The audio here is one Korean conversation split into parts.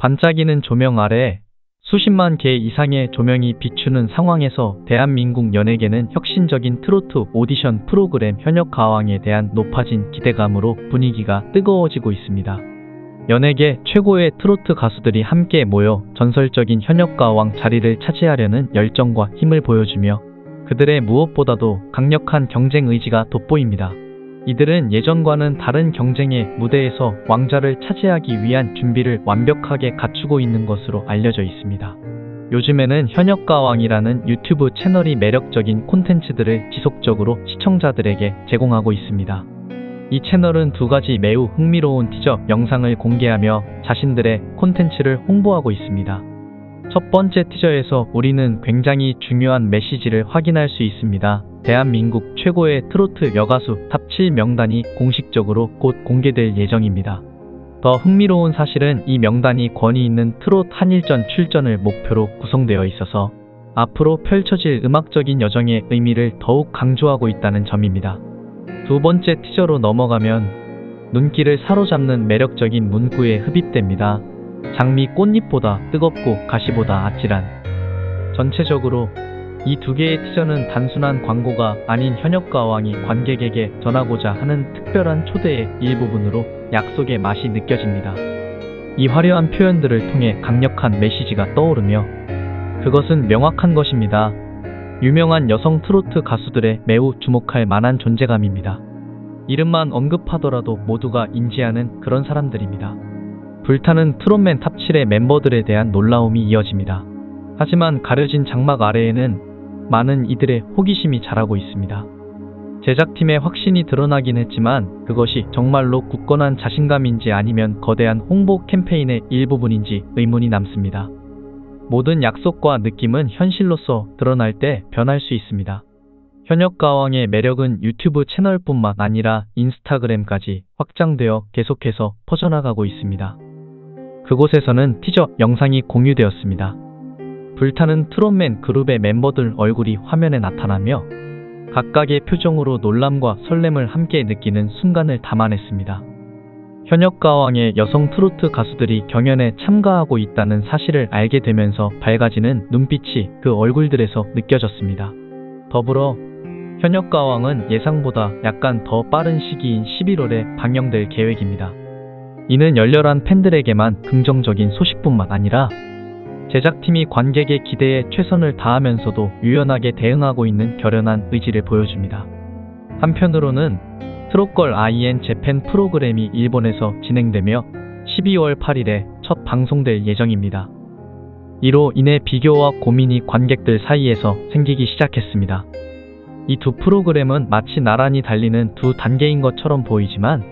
반짝이는 조명 아래 수십만 개 이상의 조명이 비추는 상황에서 대한민국 연예계는 혁신적인 트로트 오디션 프로그램 현역 가왕에 대한 높아진 기대감으로 분위기가 뜨거워지고 있습니다. 연예계 최고의 트로트 가수들이 함께 모여 전설적인 현역 가왕 자리를 차지하려는 열정과 힘을 보여주며 그들의 무엇보다도 강력한 경쟁 의지가 돋보입니다. 이들은 예전과는 다른 경쟁의 무대에서 왕자를 차지하기 위한 준비를 완벽하게 갖추고 있는 것으로 알려져 있습니다. 요즘에는 현역가왕이라는 유튜브 채널이 매력적인 콘텐츠들을 지속적으로 시청자들에게 제공하고 있습니다. 이 채널은 두 가지 매우 흥미로운 티저 영상을 공개하며 자신들의 콘텐츠를 홍보하고 있습니다. 첫 번째 티저에서 우리는 굉장히 중요한 메시지를 확인할 수 있습니다. 대한민국 최고의 트로트 여가수 탑7 명단이 공식적으로 곧 공개될 예정입니다. 더 흥미로운 사실은 이 명단이 권위 있는 트롯 한일전 출전을 목표로 구성되어 있어서 앞으로 펼쳐질 음악적인 여정의 의미를 더욱 강조하고 있다는 점입니다. 두 번째 티저로 넘어가면 눈길을 사로잡는 매력적인 문구에 흡입됩니다. 장미 꽃잎보다 뜨겁고 가시보다 아찔한. 전체적으로 이 두 개의 티저는 단순한 광고가 아닌 현역 가왕이 관객에게 전하고자 하는 특별한 초대의 일부분으로 약속의 맛이 느껴집니다. 이 화려한 표현들을 통해 강력한 메시지가 떠오르며 그것은 명확한 것입니다. 유명한 여성 트로트 가수들의 매우 주목할 만한 존재감입니다. 이름만 언급하더라도 모두가 인지하는 그런 사람들입니다. 불타는 트롯맨 탑 7의 멤버들에 대한 놀라움이 이어집니다. 하지만 가려진 장막 아래에는 많은 이들의 호기심이 자라고 있습니다. 제작팀의 확신이 드러나긴 했지만 그것이 정말로 굳건한 자신감인지 아니면 거대한 홍보 캠페인의 일부분인지 의문이 남습니다. 모든 약속과 느낌은 현실로서 드러날 때 변할 수 있습니다. 현역 가왕의 매력은 유튜브 채널뿐만 아니라 인스타그램까지 확장되어 계속해서 퍼져나가고 있습니다. 그곳에서는 티저 영상이 공유되었습니다. 불타는 트롯맨 그룹의 멤버들 얼굴이 화면에 나타나며 각각의 표정으로 놀람과 설렘을 함께 느끼는 순간을 담아냈습니다. 현역 가왕의 여성 트로트 가수들이 경연에 참가하고 있다는 사실을 알게 되면서 밝아지는 눈빛이 그 얼굴들에서 느껴졌습니다. 더불어 현역 가왕은 예상보다 약간 더 빠른 시기인 11월에 방영될 계획입니다. 이는 열렬한 팬들에게만 긍정적인 소식뿐만 아니라 제작팀이 관객의 기대에 최선을 다하면서도 유연하게 대응하고 있는 결연한 의지를 보여줍니다. 한편으로는 트롯걸 IN 재팬 프로그램이 일본에서 진행되며 12월 8일에 첫 방송될 예정입니다. 이로 인해 비교와 고민이 관객들 사이에서 생기기 시작했습니다. 이 두 프로그램은 마치 나란히 달리는 두 단계인 것처럼 보이지만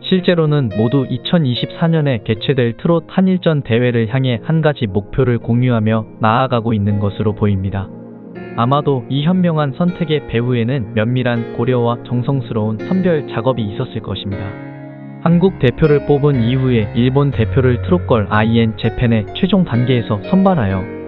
실제로는 모두 2024년에 개최될 트롯 한일전 대회를 향해 한 가지 목표를 공유하며 나아가고 있는 것으로 보입니다. 아마도 이 현명한 선택의 배후에는 면밀한 고려와 정성스러운 선별 작업이 있었을 것입니다. 한국 대표를 뽑은 이후에 일본 대표를 트롯걸 IN 재팬의 최종 단계에서 선발하여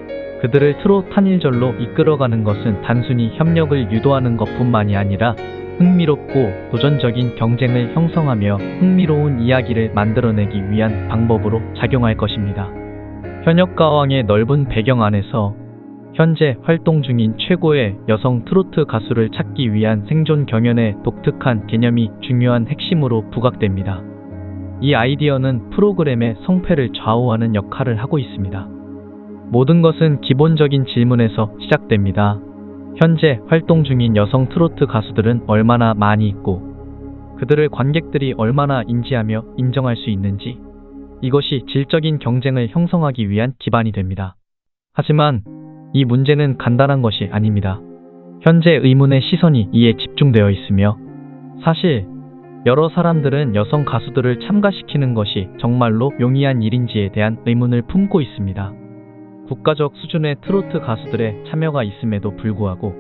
그들을 트롯 한일전로 이끌어가는 것은 단순히 협력을 유도하는 것뿐만이 아니라 흥미롭고 도전적인 경쟁을 형성하며 흥미로운 이야기를 만들어내기 위한 방법으로 작용할 것입니다. 현역 가왕의 넓은 배경 안에서 현재 활동 중인 최고의 여성 트로트 가수를 찾기 위한 생존 경연의 독특한 개념이 중요한 핵심으로 부각됩니다. 이 아이디어는 프로그램의 성패를 좌우하는 역할을 하고 있습니다. 모든 것은 기본적인 질문에서 시작됩니다. 현재 활동 중인 여성 트로트 가수들은 얼마나 많이 있고 그들을 관객들이 얼마나 인지하며 인정할 수 있는지 이것이 질적인 경쟁을 형성하기 위한 기반이 됩니다. 하지만 이 문제는 간단한 것이 아닙니다. 현재 의문의 시선이 이에 집중되어 있으며 사실 여러 사람들은 여성 가수들을 참가시키는 것이 정말로 용이한 일인지에 대한 의문을 품고 있습니다. 국가적 수준의 트로트 가수들의 참여가 있음에도 불구하고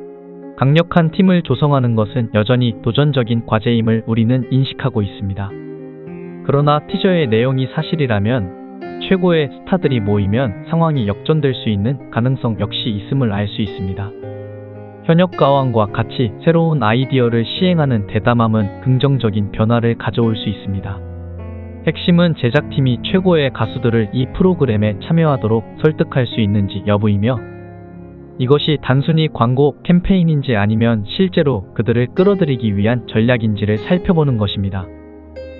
강력한 팀을 조성하는 것은 여전히 도전적인 과제임을 우리는 인식하고 있습니다. 그러나 티저의 내용이 사실이라면 최고의 스타들이 모이면 상황이 역전될 수 있는 가능성 역시 있음을 알 수 있습니다. 현역 가왕과 같이 새로운 아이디어를 시행하는 대담함은 긍정적인 변화를 가져올 수 있습니다. 핵심은 제작팀이 최고의 가수들을 이 프로그램에 참여하도록 설득할 수 있는지 여부이며 이것이 단순히 광고 캠페인인지 아니면 실제로 그들을 끌어들이기 위한 전략인지를 살펴보는 것입니다.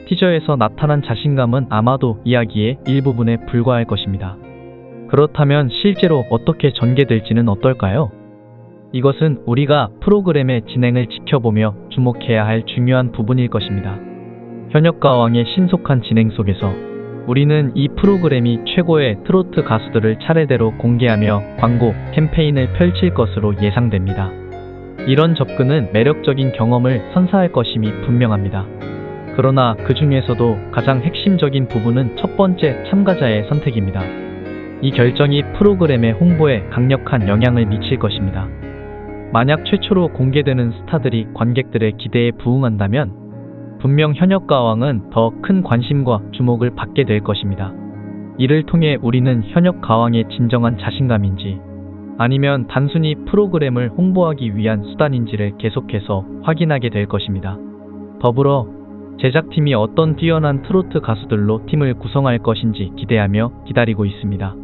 티저에서 나타난 자신감은 아마도 이야기의 일부분에 불과할 것입니다. 그렇다면 실제로 어떻게 전개될지는 어떨까요? 이것은 우리가 프로그램의 진행을 지켜보며 주목해야 할 중요한 부분일 것입니다. 현역가 왕의 신속한 진행 속에서 우리는 이 프로그램이 최고의 트로트 가수들을 차례대로 공개하며 광고 캠페인을 펼칠 것으로 예상됩니다. 이런 접근은 매력적인 경험을 선사할 것임이 분명합니다. 그러나 그 중에서도 가장 핵심적인 부분은 첫 번째 참가자의 선택입니다. 이 결정이 프로그램의 홍보에 강력한 영향을 미칠 것입니다. 만약 최초로 공개되는 스타들이 관객들의 기대에 부응한다면 분명 현역 가왕은 더 큰 관심과 주목을 받게 될 것입니다. 이를 통해 우리는 현역 가왕의 진정한 자신감인지 아니면 단순히 프로그램을 홍보하기 위한 수단인지를 계속해서 확인하게 될 것입니다. 더불어 제작팀이 어떤 뛰어난 트로트 가수들로 팀을 구성할 것인지 기대하며 기다리고 있습니다.